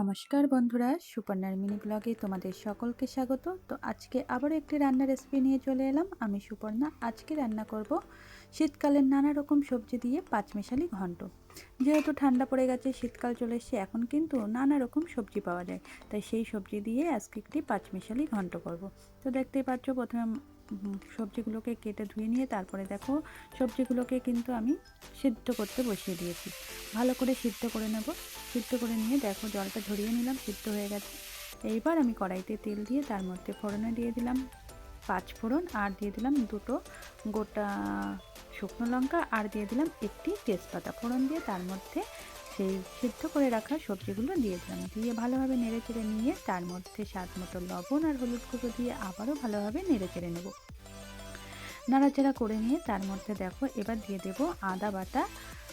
নমস্কার বন্ধুরা, সুপর্ণার মিনি ব্লগে তোমাদের সকলকে স্বাগত। তো আজকে আবারও একটি রান্নার রেসিপি নিয়ে চলে এলাম। আমি সুপর্ণা, আজকে রান্না করব শীতকালের নানা রকম সবজি দিয়ে পাঁচমেশালি ঘন্ট। যেহেতু ঠান্ডা পড়ে গেছে, শীতকাল চলে এসছে, এখন কিন্তু নানা রকম সবজি পাওয়া যায়। তাই সেই সবজি দিয়ে আজকে একটি পাঁচমেশালি ঘন্ট করব। তো দেখতেই পাচ্ছ, প্রথমে সবজিগুলোকে কেটে ধুয়ে নিয়ে তারপরে দেখো, সবজিগুলোকে কিন্তু আমি সিদ্ধ করতে বসিয়ে দিয়েছি। ভালো করে সিদ্ধ করে নেব। সিদ্ধ করে নিয়ে দেখো, জলটা ঝরিয়ে নিলাম, সিদ্ধ হয়ে গেছে। এইবার আমি কড়াইতে তেল দিয়ে তার মধ্যে ফোড়নে দিয়ে দিলাম পাঁচ ফোড়ন, আর দিয়ে দিলাম দুটো গোটা শুকনো লঙ্কা, আর দিয়ে দিলাম একটি তেজপাতা। ফোড়ন দিয়ে তার মধ্যে সেই সিদ্ধ করে রাখা সবজিগুলো দিয়ে দিলাম। দিয়ে ভালোভাবে নেড়ে চেড়ে নিয়ে তার মধ্যে স্বাদ মতো লবণ আর হলুদ গুঁড়ো দিয়ে আবারও ভালোভাবে নেড়ে চেড়ে নেব। নাড়াচাড়া করে নিয়ে তার মধ্যে দেখো, এবার দিয়ে দেব আদা বাটা।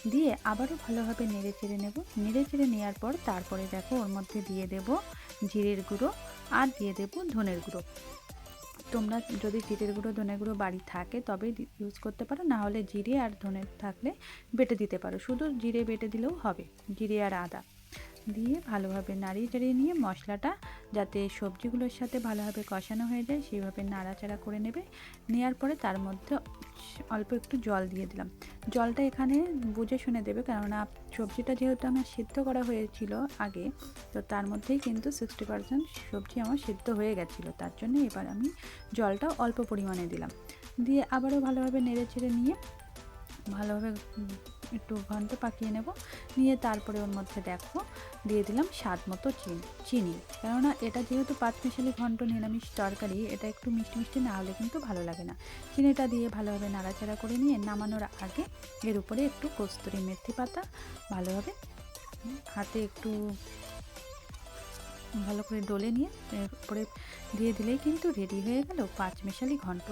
দিয়ে আবারও ভালোভাবে নেড়ে চেড়ে নেব। নেড়ে চেড়ে নেওয়ার পর তারপরে দেখো, ওর মধ্যে দিয়ে দেব জিরের গুঁড়ো আর দিয়ে দেব ধনের গুঁড়ো। তোমরা যদি জিরের গুঁড়ো, ধনে গুঁড়ো বাড়ি থাকে তবে ইউজ করতে পারো। না হলে জিরে আর ধনে থাকলে বেটে দিতে পারো। শুধু জিরে বেটে দিলেও হবে, জিরে আর আদা। দিয়ে ভালোভাবে নাড়িয়ে চাড়িয়ে নিয়ে মশলাটা যাতে সবজিগুলোর সাথে ভালোভাবে কষানো হয়ে যায়, সেইভাবে নাড়াচাড়া করে নেবে। নেওয়ার পরে তার মধ্যে অল্প একটু জল দিয়ে দিলাম। জলটা এখানে বুঝে শুনে দেবে, কেননা সবজিটা যেহেতু আমার সিদ্ধ করা হয়েছিল আগে, তো তার মধ্যেই কিন্তু সিক্সটি পারসেন্ট সবজি আমার সিদ্ধ হয়ে গেছিল। তার জন্য এবার আমি জলটা অল্প পরিমাণে দিলাম। দিয়ে আবারও ভালোভাবে নেড়ে চেড়ে নিয়ে, ভালোভাবে একটু ঘন্ট পাকিয়ে নেব। নিয়ে তারপরে ওর মধ্যে দেখো, দিয়ে দিলাম স্বাদ মতো চিনি চিনি। কেননা এটা যেহেতু পাঁচ মিশালি ঘন্ট নিরামিষ তরকারি, এটা একটু মিষ্টি মিষ্টি না হলে কিন্তু ভালো লাগে না। চিনিটা দিয়ে ভালোভাবে নাড়াচাড়া করে নিয়ে নামানোর আগে এর উপরে একটু কস্তুরি মেথি পাতা ভালোভাবে হাতে একটু ভালো করে ডলে নিয়ে এর উপরে দিয়ে দিলেই কিন্তু রেডি হয়ে গেল পাঁচ মিশালি ঘন্ট।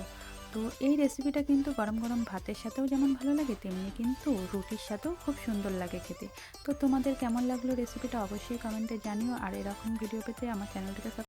তো এই রেসিপিটা কিন্তু গরম গরম ভাতের সাথেও যেমন ভালো লাগে, তেমনি কিন্তু রুটির সাথেও খুব সুন্দর লাগে খেতে। তো তোমাদের কেমন লাগল রেসিপিটা অবশ্যই কমেন্টে জানিও, আর এরকম ভিডিও পেতে আমার চ্যানেলটিকে